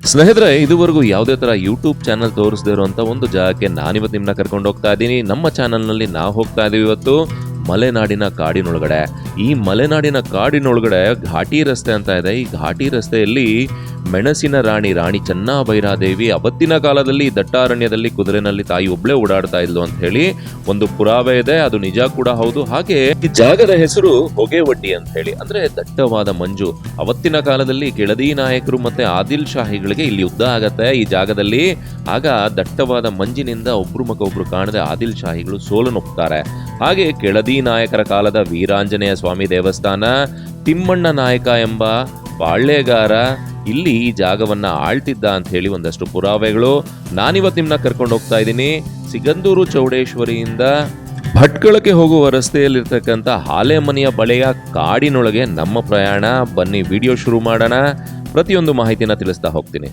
ಸ್ನೇಹಿತರೆ, ಇದುವರೆಗೂ ಯಾವುದೇ ತರ ಯೂಟ್ಯೂಬ್ ಚಾನಲ್ ತೋರಿಸದೇ ಒಂದು ಜಾಗಕ್ಕೆ ನಾನಿವತ್ತು ನಿಮ್ಮನ್ನ ಕರ್ಕೊಂಡು ಹೋಗ್ತಾ ಇದ್ದೀನಿ. ನಮ್ಮ ಚಾನಲ್ನಲ್ಲಿ ನಾವು ಹೋಗ್ತಾ ಇದೀವಿ ಇವತ್ತು. ಮಲೆನಾಡಿನ ಕಾಡಿನೊಳಗಡೆ. ಈ ಮಲೆನಾಡಿನ ಕಾಡಿನೊಳಗಡೆ ಘಾಟಿ ರಸ್ತೆ ಅಂತ ಇದೆ. ಈ ಘಾಟಿ ರಸ್ತೆಯಲ್ಲಿ ಮೆಣಸಿನ ರಾಣಿ ರಾಣಿ ಚೆನ್ನಭೈರಾದೇವಿ ಅವತ್ತಿನ ಕಾಲದಲ್ಲಿ ದಟ್ಟಾರಣ್ಯದಲ್ಲಿ ಕುದುರೆನಲ್ಲಿ ತಾಯಿ ಒಬ್ಳೆ ಓಡಾಡ್ತಾ ಇದ್ಲು ಅಂತ ಹೇಳಿ ಒಂದು ಪುರಾವೆ ಇದೆ. ಅದು ನಿಜ ಕೂಡ ಹೌದು. ಹಾಗೆ ಈ ಜಾಗದ ಹೆಸರು ಹೊಗೆವಡ್ಡಿ ಅಂತ ಹೇಳಿ. ಅಂದ್ರೆ ದಟ್ಟವಾದ ಮಂಜು. ಅವತ್ತಿನ ಕಾಲದಲ್ಲಿ ಕೆಳದಿ ನಾಯಕರು ಮತ್ತೆ ಆದಿಲ್ ಶಾಹಿಗಳಿಗೆ ಇಲ್ಲಿ ಯುದ್ಧ ಆಗತ್ತೆ ಈ ಜಾಗದಲ್ಲಿ. ಆಗ ದಟ್ಟವಾದ ಮಂಜಿನಿಂದ ಒಬ್ರು ಮಗ ಒಬ್ರು ಕಾಣದೆ ಆದಿಲ್ ಶಾಹಿಗಳು ಸೋಲನೊಪ್ತಾರೆ ಹಾಗೆ ಕೆಳದಿ ನಾಯಕರ ಕಾಲದ ವೀರಾಂಜನೇಯ ಸ್ವಾಮಿ ದೇವಸ್ಥಾನ, ತಿಮ್ಮಣ್ಣ ನಾಯಕ ಎಂಬ ಬಾಳ್ಳೆಗಾರ ಇಲ್ಲಿ ಈ ಜಾಗವನ್ನ ಆಳ್ತಿದ್ದ ಅಂತ ಹೇಳಿ ಒಂದಷ್ಟು ಪುರಾವೆಗಳು. ನಾನಿವತ್ತು ನಿಮ್ಮನ್ನ ಕರ್ಕೊಂಡು ಹೋಗ್ತಾ ಇದ್ದೀನಿ. ಸಿಗಂದೂರು ಚೌಡೇಶ್ವರಿಯಿಂದ ಭಟ್ಕಳಕ್ಕೆ ಹೋಗುವ ರಸ್ತೆಯಲ್ಲಿರ್ತಕ್ಕಂಥ ಹಾಲೆಮನೆಯ ಬಳೆಯ ಕಾಡಿನೊಳಗೆ ನಮ್ಮ ಪ್ರಯಾಣ. ಬನ್ನಿ, ವಿಡಿಯೋ ಶುರು ಮಾಡೋಣ. ಪ್ರತಿಯೊಂದು ಮಾಹಿತಿನ ತಿಳಿಸ್ತಾ ಹೋಗ್ತೀನಿ.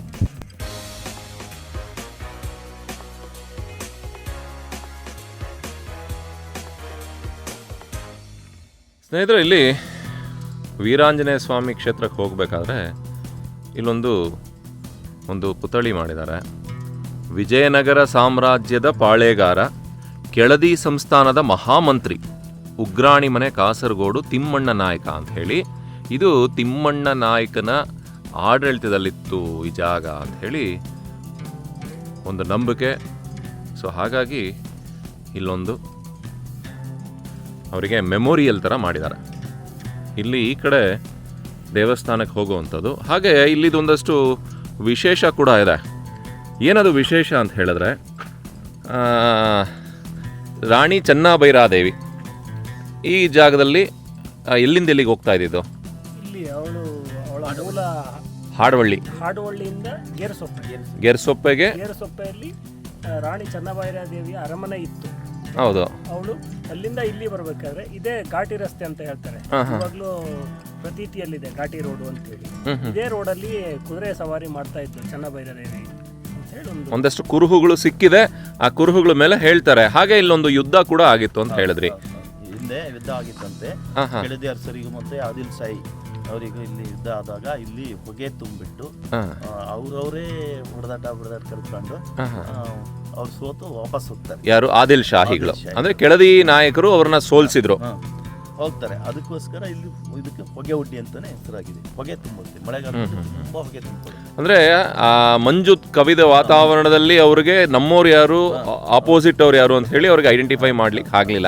ಸ್ನೇಹಿತರೆ, ಇಲ್ಲಿ ವೀರಾಂಜನೇಯ ಸ್ವಾಮಿ ಕ್ಷೇತ್ರಕ್ಕೆ ಹೋಗಬೇಕಾದ್ರೆ ಇಲ್ಲೊಂದು, ಒಂದು ಪುತಳಿ ಮಾಡಿದ್ದಾರೆ. ವಿಜಯನಗರ ಸಾಮ್ರಾಜ್ಯದ ಪಾಳೇಗಾರ, ಕೆಳದಿ ಸಂಸ್ಥಾನದ ಮಹಾಮಂತ್ರಿ, ಉಗ್ರಾಣಿ ಮನೆ ಕಾಸರಗೋಡು ತಿಮ್ಮಣ್ಣ ನಾಯಕ ಅಂತ ಹೇಳಿ, ಇದು ತಿಮ್ಮಣ್ಣ ನಾಯಕನ ಆಡಳಿತದಲ್ಲಿತ್ತು ಈ ಜಾಗ ಅಂತ ಹೇಳಿ ಒಂದು ನಂಬಿಕೆ. ಸೊ ಹಾಗಾಗಿ ಇಲ್ಲೊಂದು ಅವರಿಗೆ ಮೆಮೋರಿಯಲ್ ಥರ ಮಾಡಿದ್ದಾರೆ. ಇಲ್ಲಿ ಈ ಕಡೆ ದೇವಸ್ಥಾನಕ್ಕೆ ಹೋಗುವಂಥದ್ದು. ಹಾಗೆ ಇಲ್ಲಿದೊಂದಷ್ಟು ವಿಶೇಷ ಕೂಡ ಇದೆ. ಏನದು ವಿಶೇಷ ಅಂತ ಹೇಳಿದ್ರೆ ರಾಣಿ ಚೆನ್ನಭೈರಾದೇವಿ. ಈ ಜಾಗದಲ್ಲಿ ಎಲ್ಲಿಂದ ಎಲ್ಲಿಗೆ ಹೋಗ್ತಾ ಇದ್ದಿದ್ದು? ಹಾಡವಳ್ಳಿ. ಹಾಡವಳ್ಳಿಯಿಂದ ಗೇರ್ಸೊಪ್ಪೆ. ಗೆರ್ಸೊಪ್ಪೆಗೆ? ಗೇರ್ಸೊಪ್ಪೆಯಲ್ಲಿ ರಾಣಿ ಚೆನ್ನಭೈರಾದೇವಿಯ ಅರಮನೆ ಇತ್ತು. ಹೌದು. ಅವಳು ಅಲ್ಲಿಂದ ಇಲ್ಲಿ ಬರ್ಬೇಕಾದ್ರೆ ಇದೇ ಘಾಟಿ ರಸ್ತೆ ಅಂತ ಹೇಳ್ತಾರೆ. ಪ್ರತೀತಿಯಲ್ಲಿದೆ ಘಾಟಿ ರೋಡ್ ಅಂತೇಳಿ. ಇದೇ ರೋಡಲ್ಲಿ ಕುದುರೆ ಸವಾರಿ ಮಾಡ್ತಾ ಇದ್ರು ಚೆನ್ನ ಅಂತ ಹೇಳಿ ಒಂದು ಒಂದಷ್ಟು ಕುರುಹುಗಳು ಸಿಕ್ಕಿದೆ. ಆ ಕುರುಹುಗಳ ಮೇಲೆ ಹೇಳ್ತಾರೆ ಹಾಗೆ ಇಲ್ಲೊಂದು ಯುದ್ಧ ಕೂಡ ಆಗಿತ್ತು ಅಂತ ಹೇಳಿದ್ರಿ. ಹಿಂದೆ ಯುದ್ಧ ಆಗಿತ್ತಂತೆ. ಹಾ ಹಾ. ಕೆಳದಿ ಅರಸರಿಗೂ ಮತ್ತೆ ಆದಿಲ್ ಸಾಯಿ ಅವರಿಗೂ ಇಲ್ಲಿ ಯುದ್ಧ ಆದಾಗ ಇಲ್ಲಿ ಹೊಗೆ ತುಂಬಿಟ್ಟು ಅವ್ರವರೇ ಹೊಡೆದಾಟ ಹೊಡೆದಾಟ ಕರ್ಕೊಂಡು. ಅವ್ರು ಸೋತು ವಾಪಸ್ ಹೋಗ್ತಾರೆ. ಯಾರು? ಆದಿಲ್ ಶಾಹಿಗಳು. ಅಂದ್ರೆ ಕೆಳದಿ ನಾಯಕರು ಅವ್ರನ್ನ ಸೋಲ್ಸಿದ್ರು. ಹ. ಹೋಗ್ತಾರೆ. ಅದಕ್ಕೋಸ್ಕರ ಇಲ್ಲಿ ಇದಕ್ಕೆ ಹೊಗೆ ಉಡ್ಡಿ ಅಂತಾನೆ ಹೆಸರಾಗಿದೆ. ಹೊಗೆ ತುಂಬುತ್ತೆ. ಮಳೆಗಾಲದಲ್ಲಿ ತುಂಬಾ ಹೊಗೆ ಅಂದ್ರೆ ಆ ಮಂಜು ಕವಿದ ವಾತಾವರಣದಲ್ಲಿ ಅವ್ರಿಗೆ ನಮ್ಮವ್ರು ಯಾರು ಆಪೋಸಿಟ್ ಅವ್ರು ಯಾರು ಅಂತ ಹೇಳಿ ಅವ್ರಿಗೆ ಐಡೆಂಟಿಫೈ ಮಾಡ್ಲಿಕ್ಕೆ ಆಗ್ಲಿಲ್ಲ.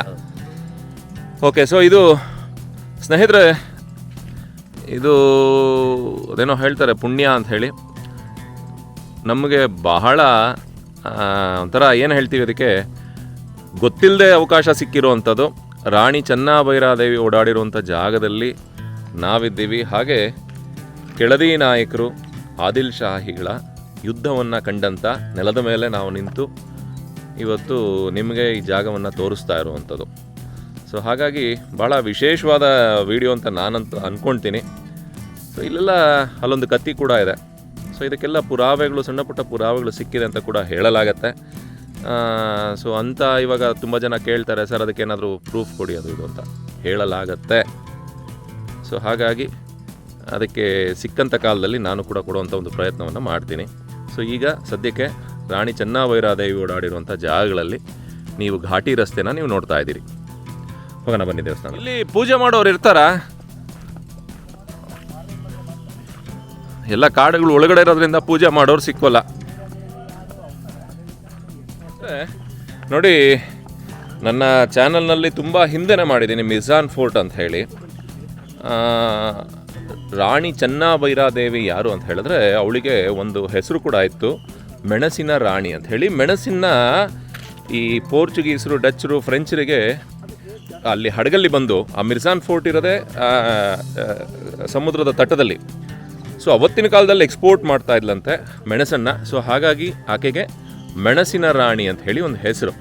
ಓಕೆ ಸೊ ಇದು ಸ್ನೇಹಿತರೆ ಇದು ಅದೇನೋ ಹೇಳ್ತಾರೆ ಪುಣ್ಯ ಅಂತ ಹೇಳಿ. ನಮಗೆ ಬಹಳ ಒಂಥರ ಏನು ಹೇಳ್ತೀವಿ ಅದಕ್ಕೆ? ಗೊತ್ತಿಲ್ಲದೆ ಅವಕಾಶ ಸಿಕ್ಕಿರುವಂಥದ್ದು. ರಾಣಿ ಚೆನ್ನಭೈರಾದೇವಿ ಓಡಾಡಿರುವಂಥ ಜಾಗದಲ್ಲಿ ನಾವಿದ್ದೀವಿ. ಹಾಗೆ ಕೆಳದಿ ನಾಯಕರು, ಆದಿಲ್ ಶಾಹಿಗಳ ಯುದ್ಧವನ್ನು ಕಂಡಂಥ ನೆಲದ ಮೇಲೆ ನಾವು ನಿಂತು ಇವತ್ತು ನಿಮಗೆ ಈ ಜಾಗವನ್ನು ತೋರಿಸ್ತಾ ಇರುವಂಥದ್ದು. ಸೊ, ಹಾಗಾಗಿ ಭಾಳ ವಿಶೇಷವಾದ ವಿಡಿಯೋ ಅಂತ ನಾನಂತೂ ಅಂದ್ಕೊಳ್ತೀನಿ ಸೊ, ಇಲ್ಲೆಲ್ಲ ಅಲ್ಲೊಂದು ಕತ್ತಿ ಕೂಡ ಇದೆ. ಸೊ ಇದಕ್ಕೆಲ್ಲ ಪುರಾವೆಗಳು, ಸಣ್ಣ ಪುಟ್ಟ ಪುರಾವೆಗಳು ಸಿಕ್ಕಿದೆ ಅಂತ ಕೂಡ ಹೇಳಲಾಗತ್ತೆ. ಸೊ ಅಂತ ಇವಾಗ ತುಂಬ ಜನ ಕೇಳ್ತಾರೆ, ಸರ್, ಅದಕ್ಕೆ ಏನಾದರೂ ಪ್ರೂಫ್ ಕೊಡಿ, ಅದು ಇದು ಅಂತ. ಹೇಳಲಾಗತ್ತೆ. ಸೊ ಹಾಗಾಗಿ ಅದಕ್ಕೆ ಸಿಕ್ಕಂಥ ಕಾಲದಲ್ಲಿ ನಾನು ಕೂಡ ಕೊಡುವಂಥ ಒಂದು ಪ್ರಯತ್ನವನ್ನು ಮಾಡ್ತೀನಿ. ಸೊ ಈಗ ಸದ್ಯಕ್ಕೆ ರಾಣಿ ಚೆನ್ನಭೈರಾದೇವಿ ಓಡಾಡಿರುವಂಥ ಜಾಗಗಳಲ್ಲಿ ನೀವು ಘಾಟಿ ರಸ್ತೆನ ನೀವು ನೋಡ್ತಾ ಇದ್ದೀರಿ. ಹೋಗೋಣ ಬನ್ನಿ ದೇವಸ್ಥಾನ ಇಲ್ಲಿ ಪೂಜೆ ಮಾಡೋರು ಇರ್ತಾರಾ? ಎಲ್ಲ ಕಾಡುಗಳು ಒಳಗಡೆ ಇರೋದ್ರಿಂದ ಪೂಜೆ ಮಾಡೋರು ಸಿಕ್ಕೋಲ್ಲ ನೋಡಿ, ನನ್ನ ಚಾನಲ್ನಲ್ಲಿ ತುಂಬ ಹಿಂದೆನೆ ಮಾಡಿದ್ದೀನಿ ಮಿಜಾನ್ ಫೋರ್ಟ್ ಅಂತ ಹೇಳಿ. ರಾಣಿ ಚೆನ್ನಭೈರಾದೇವಿ ಯಾರು ಅಂತ ಹೇಳಿದ್ರೆ ಅವಳಿಗೆ ಒಂದು ಹೆಸರು ಕೂಡ ಇತ್ತು, ಮೆಣಸಿನ ರಾಣಿ ಅಂತ ಹೇಳಿ. ಮೆಣಸಿನ ಈ ಪೋರ್ಚುಗೀಸರು ಡಚ್ಚರು ಫ್ರೆಂಚರಿಗೆ ಅಲ್ಲಿ ಹಡಗಲ್ಲಿ ಬಂದು, ಆ ಮಿರ್ಜಾನ್ ಫೋರ್ಟ್ ಇರೋದೇ ಸಮುದ್ರದ ತಟದಲ್ಲಿ. ಸೊ ಅವತ್ತಿನ ಕಾಲದಲ್ಲಿ ಎಕ್ಸ್ಪೋರ್ಟ್ ಮಾಡ್ತಾ ಇದ್ಲಂತೆ ಮೆಣಸನ್ನು. ಸೊ ಹಾಗಾಗಿ ಆಕೆಗೆ ಮೆಣಸಿನ ರಾಣಿ ಅಂತ ಹೇಳಿ ಒಂದು ಹೆಸರು.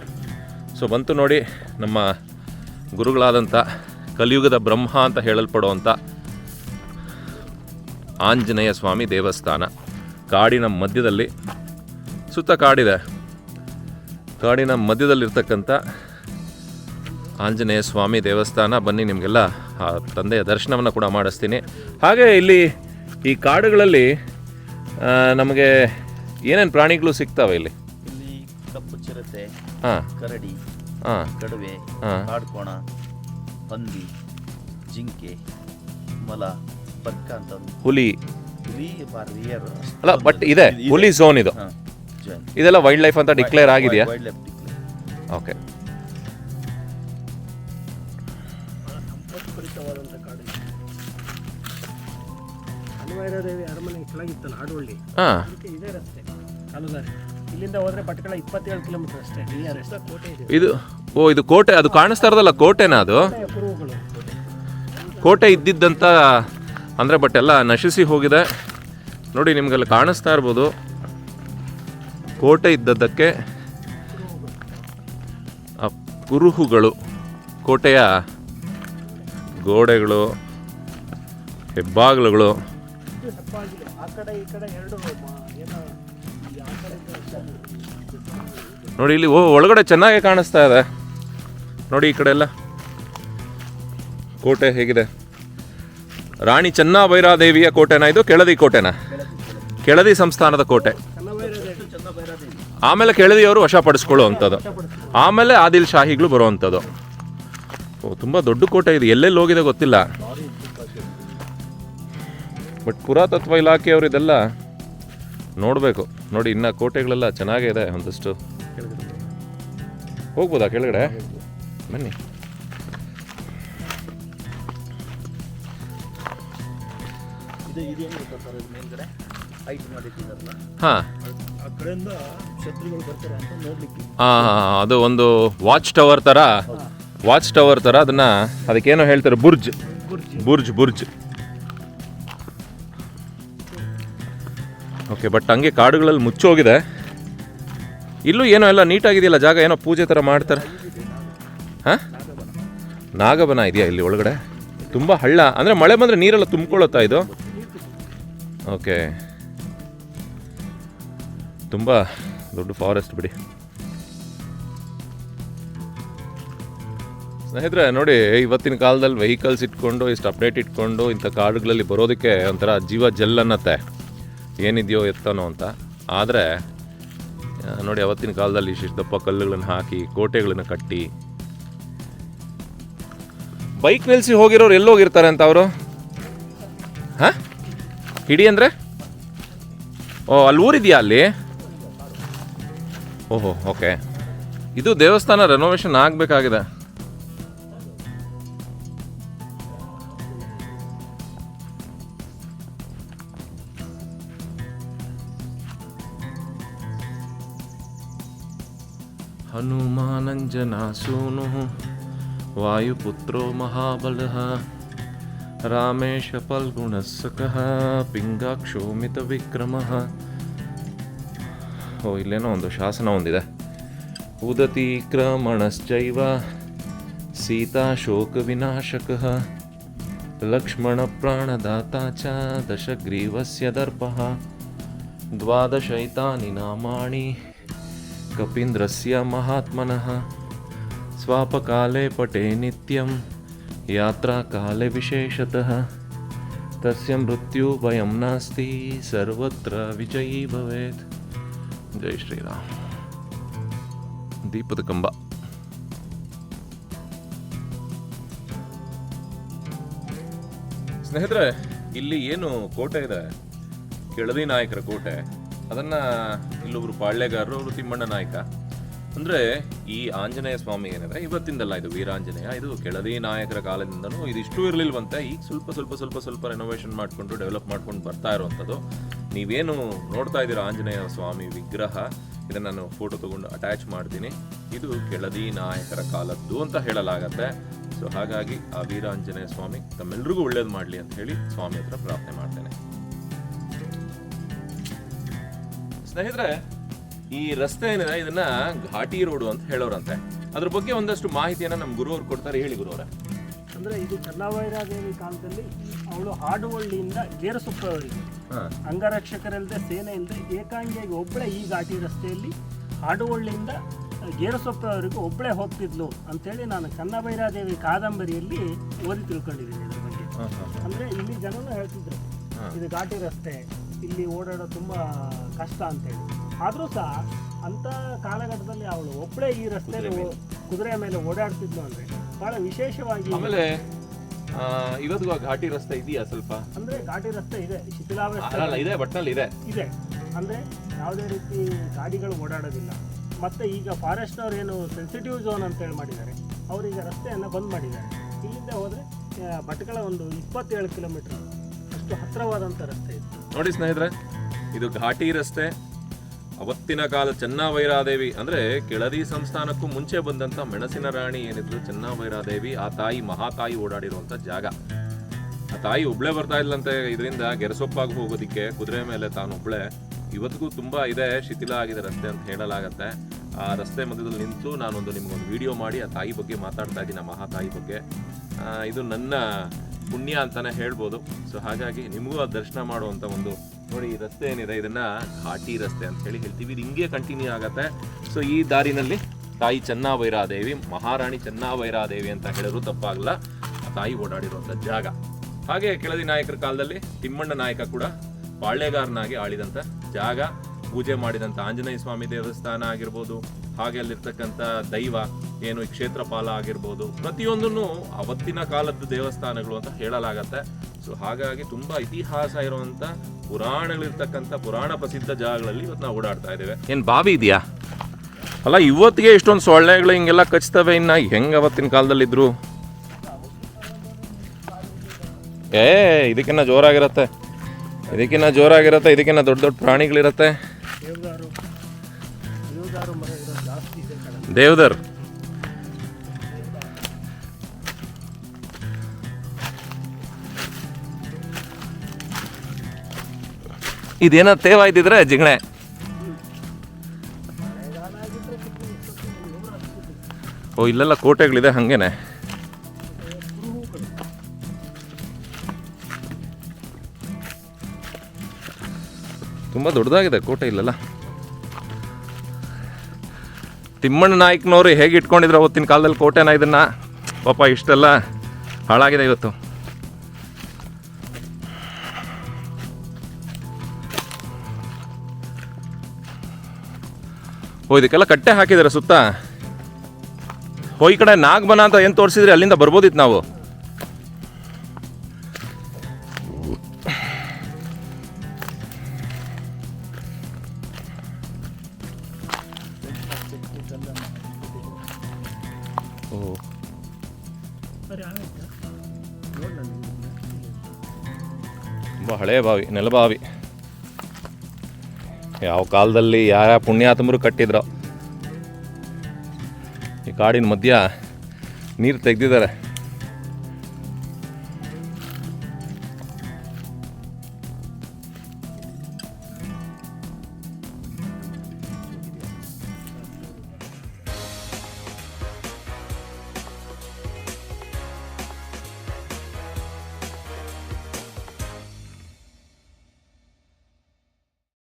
ಸೊ ಬಂತು ನೋಡಿ ನಮ್ಮ ಗುರುಗಳಾದಂಥ ಕಲಿಯುಗದ ಬ್ರಹ್ಮ ಅಂತ ಹೇಳಲ್ಪಡುವಂಥ ಆಂಜನೇಯ ಸ್ವಾಮಿ ದೇವಸ್ಥಾನ. ಕಾಡಿನ ಮಧ್ಯದಲ್ಲಿ ಸುತ್ತ ಕಾಡಿದೆ. ಕಾಡಿನ ಮಧ್ಯದಲ್ಲಿರ್ತಕ್ಕಂಥ ಆಂಜನೇಯ ಸ್ವಾಮಿ ದೇವಸ್ಥಾನ. ಬನ್ನಿ, ನಿಮಗೆಲ್ಲ ಆ ತಂದೆಯ ದರ್ಶನವನ್ನು ಕೂಡ ಮಾಡಿಸ್ತೀನಿ. ಹಾಗೆ ಇಲ್ಲಿ ಈ ಕಾಡುಗಳಲ್ಲಿ ನಮಗೆ ಏನೇನು ಪ್ರಾಣಿಗಳು ಸಿಗ್ತಾವೆ ಇಲ್ಲಿ? ಇಲ್ಲಿ ಕಪ್ಪು ಚಿರತೆ ಹಾಂ. ಕರಡಿ ಹಾಂ. ಕಡುವೆ ಹಾಂ. ಕಾಡ್ಕೋಣ ಹಂದಿ ಜಿಂಕೆ ಮಲ ಪಕ್ಕ ಅಂತ ಹುಲಿ. ಅಲ್ಲ ಬಟ್ ಇದೆ. ಹುಲಿ ಝೋನ್ ಇದು. ಇದೆಲ್ಲ ವೈಲ್ಡ್ ಲೈಫ್ ಅಂತ ಡಿಕ್ಲೇರ್ ಆಗಿದೆಯಾ? ವೈಲ್ಡ್ ಲೈಫ್ ಡಿಕ್ಲೇರ್ ಓಕೆ ಕೆಳಗಿತ್ತಲ್ಲ ಹಾಡುವಳ್ಳಿ ಹಾಂ. ಅದಕ್ಕೆ ಇದೇ ರಸ್ತೆ ಕಾಲುದಾರಿ. ಇಲ್ಲಿಂದ ಹೋದ್ರೆ ಭಟ್ಕಳ ಇಪ್ಪತ್ತೇಳು ಕಿಲೋಮೀಟರ್ ಅಷ್ಟೇ. ನಿಯರೆಸ್ಟ್ ಕೋಟೆ ಇದೆ. ಇದು ಓ ಇದು ಕೋಟೆ ಅದು ಕಾಣಿಸ್ತಾ ಇರೋದಲ್ಲ ಕೋಟೆನಾ ಅದು? ಕೋಟೆಯ ಕೋಟೆ ಇದ್ದಿದ್ದಂಥ ಅಂದರೆ ಬಟ್ ಎಲ್ಲ ನಶಿಸಿ ಹೋಗಿದೆ. ನೋಡಿ ನಿಮಗೆಲ್ಲ ಕಾಣಿಸ್ತಾ ಇರ್ಬೋದು. ಕೋಟೆ ಇದ್ದದ್ದಕ್ಕೆ ಆ ಕುರುಹುಗಳು ಕೋಟೆಯ ಗೋಡೆಗಳು ಹೆಬ್ಬಾಗಿಲುಗಳು. ಇದು ಹೆಪ್ಪಾಗಿಲ್ಲ ಆ ಕಡೆ ಈ ಕಡೆ ಎರಡು ನೋಡಿ ಇಲ್ಲಿ ಒಳಗಡೆ ಚೆನ್ನಾಗಿ ಕಾಣಿಸ್ತಾ ಇದೆ. ನೋಡಿ ಈ ಕಡೆ ಎಲ್ಲ. ಕೋಟೆ ಹೇಗಿದೆ? ರಾಣಿ ಚೆನ್ನಭೈರಾದೇವಿಯ ಕೋಟೆನಾ ಇದು? ಕೆಳದಿ ಕೋಟೆನಾ? ಕೆಳದಿ ಸಂಸ್ಥಾನದ ಕೋಟೆ. ಆಮೇಲೆ ಕೆಳದಿಯವರು ವಶಪಡಿಸ್ಕೊಳ್ಳುವಂಥದ್ದು. ಆಮೇಲೆ ಆದಿಲ್ ಶಾಹಿಗಳು ಬರುವಂಥದ್ದು. ಓ, ತುಂಬ ದೊಡ್ಡ ಕೋಟೆ ಇದು. ಎಲ್ಲೆಲ್ಲಿ ಹೋಗಿದೆ ಗೊತ್ತಿಲ್ಲ. ಬಟ್ ಪುರಾತತ್ವ ಇಲಾಖೆಯವರು ಇದೆಲ್ಲ ನೋಡಬೇಕು. ನೋಡಿ ಇನ್ನು ಕೋಟೆಗಳೆಲ್ಲ ಚೆನ್ನಾಗೇ ಇದೆ ಒಂದಷ್ಟು. ಹೋಗ್ಬೋದಾ ಕೆಳಗಡೆ? ಬನ್ನಿ. ಹಾಂ. ಹಾಂ ನೋಡ್ಲಿಕ್ಕೆ ಅದು ಒಂದು ವಾಚ್ ಟವರ್ ಥರ ವಾಚ್ ಟವರ್ ಥರ ಅದನ್ನ ಅದಕ್ಕೇನೋ ಹೇಳ್ತಾರೆ ಬುರ್ಜ್. ಬುರ್ಜ್ ಬುರ್ಜ್. ಓಕೆ ಬಟ್ ಹಂಗೆ ಕಾಡುಗಳಲ್ಲಿ ಮುಚ್ಚೋಗಿದೆ. ಇಲ್ಲೂ ಏನೋ ಎಲ್ಲ ನೀಟಾಗಿದೆಯಲ್ಲ ಜಾಗ, ಏನೋ ಪೂಜೆ ಥರ ಮಾಡ್ತಾರೆ. ಹಾಂ? ನಾಗಬನ ಇದೆಯಾ ಇಲ್ಲಿ ಒಳಗಡೆ? ತುಂಬ ಹಳ್ಳ, ಅಂದರೆ ಮಳೆ ಬಂದರೆ ನೀರೆಲ್ಲ ತುಂಬ್ಕೊಳ್ಳುತ್ತಾ ಇದು? ಓಕೆ ತುಂಬ ದೊಡ್ಡ ಫಾರೆಸ್ಟ್ ಬಿಡಿ. ಸ್ನೇಹಿತರೆ, ನೋಡಿ, ಇವತ್ತಿನ ಕಾಲದಲ್ಲಿ ವೆಹಿಕಲ್ಸ್ ಇಟ್ಕೊಂಡು, ಇಷ್ಟು ಅಪ್ಡೇಟ್ ಇಟ್ಕೊಂಡು ಇಂಥ ಕಾಡುಗಳಲ್ಲಿ ಬರೋದಕ್ಕೆ ಒಂಥರ ಜೀವ ಜಲ್ ಅನ್ನತ್ತೆ ಏನಿದೆಯೋ ಎತ್ತನೋ ಅಂತ. ಆದರೆ ನೋಡಿ ಅವತ್ತಿನ ಕಾಲದಲ್ಲಿ ಇಷ್ಟಿಷ್ಟು ದಪ್ಪ ಕಲ್ಲುಗಳನ್ನು ಹಾಕಿ, ಕೋಟೆಗಳನ್ನು ಕಟ್ಟಿ. ಬೈಕ್ ನಿಲ್ಲಿಸಿ ಹೋಗಿರೋರು ಎಲ್ಲೋಗಿರ್ತಾರೆ ಅಂತ ಅವರು? ಹಾಂ? ಹಿಡಿ ಅಂದರೆ? ಓ, ಅಲ್ಲಿ ಊರಿದೆಯಾ ಅಲ್ಲಿ? ಓಹೋ, ಓಕೆ. ಇದು ದೇವಸ್ಥಾನ ರೆನೋವೇಷನ್ ಆಗಬೇಕಾಗಿದೆ. ಹನುಮಾನಂಜನ ಸೂನು ವಾಯುಪುತ್ರೋ ಮಹಾಬಲಃ. ರಾಮೇಶ ಫಲ್ಗುಣಸ್ಸಕಃ. ಪಿಂಗಾಕ್ಷೋ ಮಿತ ವಿಕ್ರಮ. ಓ, ಇಲ್ಲೇನೋ ಒಂದು ಶಾಸನ ಹೊಂದಿದೆ ಉದತಿ ಕ್ರಮಣಶ್ಚೈವ. ಸೀತಾ ಶೋಕ ವಿನಾಶಕ. ಲಕ್ಷ್ಮಣ ಪ್ರಾಣದಾತ ಚ. ದಶಗ್ರೀವಸ್ಯ ದರ್ಪಃ. ದ್ವಾದಶೈತಾನಿ ನಾಮಾಣಿ. ಕಪೀಂದ್ರಸ್ಯ ಮಹಾತ್ಮನಃ ಸ್ವಾಪಕಾಲೆ ಪಟೆ ನಿತ್ಯಂ ಯಾತ್ರಾಕಾಲೆ ವಿಶೇಷತಃ ತಸ್ಯ ಮೃತ್ಯು ಭಯಂ ನಾಸ್ತಿ ಸರ್ವತ್ರ ವಿಜಯೀ ಭವೇತ್ ಜೈ ಶ್ರೀರಾಮ್ ದೀಪದ ಕಂಬ ಸ್ನೇಹಿತರೆ, ಇಲ್ಲಿ ಏನು ಕೋಟೆ ಇದೆ? ಕೆಳದಿ ನಾಯಕರ ಕೋಟೆ. ಅದನ್ನ ಇಲ್ಲೊಬ್ರು ಪಾಳ್ಯಗಾರರು ಅವರು ತಿಮ್ಮಣ್ಣ ನಾಯಕ. ಅಂದ್ರೆ ಈ ಆಂಜನೇಯ ಸ್ವಾಮಿ ಏನಿದೆ ಇವತ್ತಿಂದಲ್ಲ ಇದು ವೀರಾಂಜನೇಯ, ಇದು ಕೆಳದಿ ನಾಯಕರ ಕಾಲದಿಂದನೂ ಇದಿಷ್ಟು ಇರಲಿಲ್ವಂತೆ, ಈಗ ಸ್ವಲ್ಪ ಸ್ವಲ್ಪ ಸ್ವಲ್ಪ ಸ್ವಲ್ಪ ರೆನೋವೇಷನ್ ಮಾಡಿಕೊಂಡು ಡೆವಲಪ್ ಮಾಡ್ಕೊಂಡು ಬರ್ತಾ ಇರುವಂಥದ್ದು. ನೀವೇನು ನೋಡ್ತಾ ಇದ್ದೀರಾ ಆಂಜನೇಯ ಸ್ವಾಮಿ ವಿಗ್ರಹ? ಇದನ್ನ ನಾನು ಫೋಟೋ ತಗೊಂಡು ಅಟ್ಯಾಚ್ ಮಾಡ್ತೀನಿ. ಇದು ಕೆಳದಿ ನಾಯಕರ ಕಾಲದ್ದು ಅಂತ ಹೇಳಲಾಗತ್ತೆ. ಸೊ ಹಾಗಾಗಿ ಆ ವೀರಾಂಜನೇಯ ಸ್ವಾಮಿ ತಮ್ಮೆಲ್ಲರಿಗೂ ಒಳ್ಳೇದು ಮಾಡಲಿ ಅಂತ ಹೇಳಿ ಸ್ವಾಮಿ ಹತ್ರ ಪ್ರಾರ್ಥನೆ ಮಾಡ್ತೇನೆ. ಸ್ನೇಹಿತರೆ ಈ ರಸ್ತೆ ಏನಿದೆ ಇದನ್ನ ಘಾಟಿ ರೋಡು ಅಂತ ಹೇಳೋರಂತೆ. ಅದ್ರ ಬಗ್ಗೆ ಒಂದಷ್ಟು ಮಾಹಿತಿಯನ್ನ ನಮ್ಮ ಗುರುವ್ರು ಕೊಡ್ತಾರೆ. ಹೇಳಿ ಗುರುವರ. ಅಂದ್ರೆ ಇದು ಚೆನ್ನವೈರಾದೇವಿ ಕಾಲದಲ್ಲಿ ಅವಳು ಹಾಡುವಳ್ಳಿಯಿಂದ ಗೇರಸೊಪ್ಪವರೆಗೆ ಅಂಗರಕ್ಷಕರಿಲ್ಲದೆ ಸೇನೆ ಇಲ್ಲದೆ ಏಕಾಂಗಿಯಾಗಿ ಒಬ್ಬಳೇ ಈ ಘಾಟಿ ರಸ್ತೆಯಲ್ಲಿ ಹಾಡುವಳ್ಳಿಯಿಂದ ಗೇರಸೊಪ್ಪವರೆಗೂ ಒಬ್ಬಳೇ ಹೋಗ್ತಿದ್ಲು ಅಂತೇಳಿ ನಾನು ಕನ್ನಬೈರಾದೇವಿ ಕಾದಂಬರಿಯಲ್ಲಿ ಓದಿ ತಿಳ್ಕೊಂಡಿದ್ದೀನಿ ಇದ್ರ ಬಗ್ಗೆ. ಅಂದ್ರೆ ಇಲ್ಲಿ ಜನರು ಹೇಳ್ತಿದ್ರು ಇದು ಘಾಟಿ ರಸ್ತೆ. ಇಲ್ಲಿ ಓಡಾಡೋದು ತುಂಬ ಕಷ್ಟ ಅಂತೇಳಿ. ಆದರೂ ಸಹ ಅಂಥ ಕಾಲಘಟ್ಟದಲ್ಲಿ ಅವಳು ಒಬ್ಬಳೇ ಈ ರಸ್ತೆಯಲ್ಲಿ ಕುದುರೆ ಮೇಲೆ. ಓಡಾಡ್ತಿದ್ಲು ಅಂದರೆ ಭಾಳ ವಿಶೇಷವಾಗಿ ಆಮೇಲೆ ಇವತ್ತು ಇವತ್ತಿಗೂ ಘಾಟಿ ರಸ್ತೆ ಇದೆಯಾ ಸ್ವಲ್ಪ? ಅಂದರೆ ಘಾಟಿ ರಸ್ತೆ ಇದೆ ಶಿಥಿಲಾವಸ್ಥೆ ಇದೆ ಬಟ್ನಲ್ಲಿ ಇದೆ. ಇದೆ. ಅಂದರೆ ಯಾವುದೇ ರೀತಿ ಗಾಡಿಗಳು ಓಡಾಡೋದಿಲ್ಲ. ಮತ್ತು ಈಗ ಫಾರೆಸ್ಟ್ನವ್ರು ಏನು ಸೆನ್ಸಿಟಿವ್ ಝೋನ್ ಅಂತೇಳಿ ಮಾಡಿದ್ದಾರೆ. ಅವರೀಗ ರಸ್ತೆಯನ್ನು ಬಂದ್ ಮಾಡಿದ್ದಾರೆ. ಇಲ್ಲಿಂದ ಹೋದರೆ ಭಟ್ಕಳ ಒಂದು ಇಪ್ಪತ್ತೇಳು ಕಿಲೋಮೀಟರ್ ಅಷ್ಟು ಹತ್ತಿರವಾದಂಥ ರಸ್ತೆ ನೋಡಿ ಸ್ನೇಹಿತರೆ, ಇದು ಘಾಟಿ ರಸ್ತೆ. ಅವತ್ತಿನ ಕಾಲ ಚೆನ್ನವೈರಾದೇವಿ, ಅಂದ್ರೆ ಕೆಳದಿ ಸಂಸ್ಥಾನಕ್ಕೂ ಮುಂಚೆ ಬಂದಂತ ಮೆಣಸಿನ ರಾಣಿ ಏನಿದ್ರು ಚೆನ್ನವೈರಾದೇವಿ, ಆ ತಾಯಿ ಮಹಾತಾಯಿ ಓಡಾಡಿರುವಂತ ಜಾಗ. ಆ ತಾಯಿ ಒಬ್ಳೆ ಬರ್ತಾ ಇಲ್ಲಂತೆ ಇದರಿಂದ ಗೆರೆಸೊಪ್ಪಾಗಿ ಹೋಗೋದಿಕ್ಕೆ, ಕುದುರೆ ಮೇಲೆ ತಾನು ಒಬ್ಳೆ. ಇವತ್ತಿಗೂ ತುಂಬಾ ಇದೆ, ಶಿಥಿಲ ಆಗಿದೆ ರಸ್ತೆ ಅಂತ ಹೇಳಲಾಗತ್ತೆ. ಆ ರಸ್ತೆ ಮಧ್ಯದಲ್ಲಿ ನಿಂತು ನಾನೊಂದು ನಿಮಗೊಂದು ವಿಡಿಯೋ ಮಾಡಿ, ಆ ತಾಯಿ ಬಗ್ಗೆ ಮಾತಾಡ್ತಾ ಇದ್ದೀನಿ, ಆ ಮಹಾತಾಯಿ ಬಗ್ಗೆ. ಇದು ನನ್ನ ಪುಣ್ಯ ಅಂತಾನೆ ಹೇಳ್ಬೋದು. ಸೊ ಹಾಗಾಗಿ ನಿಮಗೂ ಆ ದರ್ಶನ ಮಾಡುವಂತ ಒಂದು ನೋಡಿ ಈ ರಸ್ತೆ ಏನಿದೆ, ಇದನ್ನ ಘಾಟಿ ರಸ್ತೆ ಅಂತ ಹೇಳಿ ಹೇಳ್ತೀವಿ. ಇದು ಹಿಂಗೆ ಕಂಟಿನ್ಯೂ ಆಗತ್ತೆ. ಸೊ ಈ ದಾರಿನಲ್ಲಿ ತಾಯಿ ಚೆನ್ನವೈರಾದೇವಿ, ಮಹಾರಾಣಿ ಚೆನ್ನವೈರಾದೇವಿ ಅಂತ ಹೇಳಿದ್ರು ತಪ್ಪಾಗಲ್ಲ. ತಾಯಿ ಓಡಾಡಿರುವಂಥ ಜಾಗ. ಹಾಗೆ ಕೆಳದಿ ನಾಯಕರ ಕಾಲದಲ್ಲಿ ತಿಮ್ಮಣ್ಣ ನಾಯಕ ಕೂಡ ಪಾಳ್ಯಗಾರನಾಗಿ ಆಳಿದಂತ ಜಾಗ. ಪೂಜೆ ಮಾಡಿದಂಥ ಆಂಜನೇಯ ಸ್ವಾಮಿ ದೇವಸ್ಥಾನ ಆಗಿರ್ಬೋದು, ಹಾಗೆ ಅಲ್ಲಿರ್ತಕ್ಕಂಥ ದೈವ, ಏನು ಕ್ಷೇತ್ರಪಾಲ ಆಗಿರ್ಬೋದು, ಪ್ರತಿಯೊಂದನ್ನು ಅವತ್ತಿನ ಕಾಲದ ದೇವಸ್ಥಾನಗಳು ಅಂತ ಹೇಳಲಾಗತ್ತೆ. ಸೊ ಹಾಗಾಗಿ ತುಂಬ ಇತಿಹಾಸ ಇರುವಂತ ಪುರಾಣಗಳಿರ್ತಕ್ಕಂಥ ಪುರಾಣ ಪ್ರಸಿದ್ಧ ಜಾಗಗಳಲ್ಲಿ ಇವತ್ತು ನಾವು ಓಡಾಡ್ತಾ ಇದ್ದೇವೆ. ಏನು ಬಾವಿ ಇದೆಯಾ? ಅಲ್ಲ, ಇವತ್ತಿಗೆ ಇಷ್ಟೊಂದು ಸೊಳ್ಳೆಗಳು ಹಿಂಗೆಲ್ಲ ಕಚ್ತವೆ ಇನ್ನು, ಹೆಂಗೆ ಅವತ್ತಿನ ಕಾಲದಲ್ಲಿದ್ದರು ಏ, ಇದಕ್ಕಿನ್ನ ಜೋರಾಗಿರತ್ತೆ. ಇದಕ್ಕಿನ್ನ ಜೋರಾಗಿರತ್ತೆ, ಇದಕ್ಕಿನ್ನ ದೊಡ್ಡ ದೊಡ್ಡ ಪ್ರಾಣಿಗಳಿರತ್ತೆ. ದೇವದಾರು ಇದೇನ ತೇವಾಯ್ತಿದ್ರೆ ಜಿಗಣೆ. ಓ ಇಲ್ಲೆಲ್ಲ ಕೋಟೆಗಳಿದೆ ಹಂಗೇನೆ. ತುಂಬಾ ದೊಡ್ಡದಾಗಿದೆ ಕೋಟೆ ಇಲ್ಲಲ್ಲ. ತಿಮ್ಮಣ್ಣ ನಾಯ್ಕನವರು ಹೇಗೆ ಇಟ್ಕೊಂಡಿದ್ರು ಅವತ್ತಿನ ಕಾಲದಲ್ಲಿ ಕೋಟೆನ ಇದನ್ನ? ಪಾಪ ಇಷ್ಟೆಲ್ಲ ಹಾಳಾಗಿದೆ ಇವತ್ತು. ಓ, ಇದಕ್ಕೆಲ್ಲ ಕಟ್ಟೆ ಹಾಕಿದ್ದಾರೆ ಸುತ್ತ. ಓ ಈ ಕಡೆ ನಾಗಬನ ಅಂತ ಏನು ತೋರಿಸಿದ್ರೆ? ಅಲ್ಲಿಂದ ಬರ್ಬೋದಿತ್ತು ನಾವು. ಹಳೆಯ ಬಾವಿ ನೆಲಬಾವಿ ಯಾವ ಕಾಲದಲ್ಲಿ ಯಾರ ಪುಣ್ಯಾತ್ಮರು ಕಟ್ಟಿದ್ರು. ಈ ಕಾಡಿನ ಮಧ್ಯ ನೀರು ತೆಗ್ದಿದ್ದಾರೆ.